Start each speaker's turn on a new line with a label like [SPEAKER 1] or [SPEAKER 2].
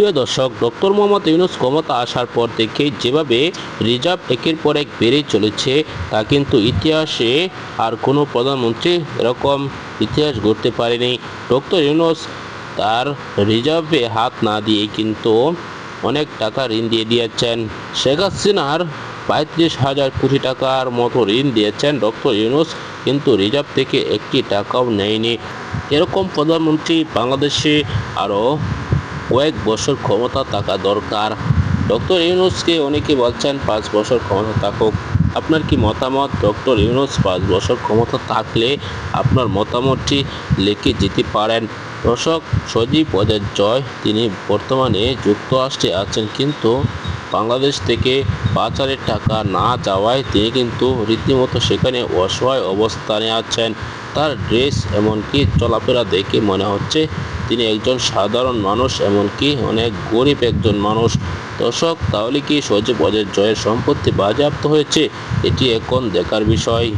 [SPEAKER 1] প্রিয় দর্শক, ডক্টর মোহাম্মদ ইউনুস ক্ষমতা আসার পর থেকে যেভাবে রিজার্ভ একের পর এক বেড়ে চলেছে, তা কিন্তু ইতিহাসে আর কোনো প্রধানমন্ত্রী এরকম ইতিহাস গড়তে পারেনি। ডক্টর ইউনুস তার রিজার্ভে হাত না দিয়ে কিন্তু অনেক টাকা ঋণ দিয়ে দিয়েছেন। শেখ হাসিনার পঁয়ত্রিশ হাজার কোটি টাকার মতো ঋণ দিয়েছেন ডক্টর ইউনুস, কিন্তু রিজার্ভ থেকে একটি টাকাও নেয়নি। এরকম প্রধানমন্ত্রী বাংলাদেশে আরও কয়েক বছর ক্ষমতা থাকা দরকার। ডক্টর ইউনুসকে অনেকে বলছেন পাঁচ বছর ক্ষমতা থাকুক। আপনার কি মতামত? ডক্টর ইউনুস, পাঁচ বছর ক্ষমতা থাকলে আপনার মতামতটি লিখে যেতে পারেন। দর্শক, সজীব পদের জয়, তিনি বর্তমানে যুক্তরাষ্ট্রে আছেন, কিন্তু বাংলাদেশ থেকে পাচারের টাকা না যাওয়ায় তিনি কিন্তু রীতিমতো সেখানে অসহায় অবস্থানে আছেন। তার ড্রেস এমনকি চলাফেরা দেখে মনে হচ্ছে তিনি একজন সাধারণ মানুষ, এমনকি অনেক গরিব একজন মানুষ। দর্শক, তাহলে কি সজীব অজয় জয়ের সম্পত্তি বাজেয়াপ্ত হয়েছে? এটি এখন দেখার বিষয়।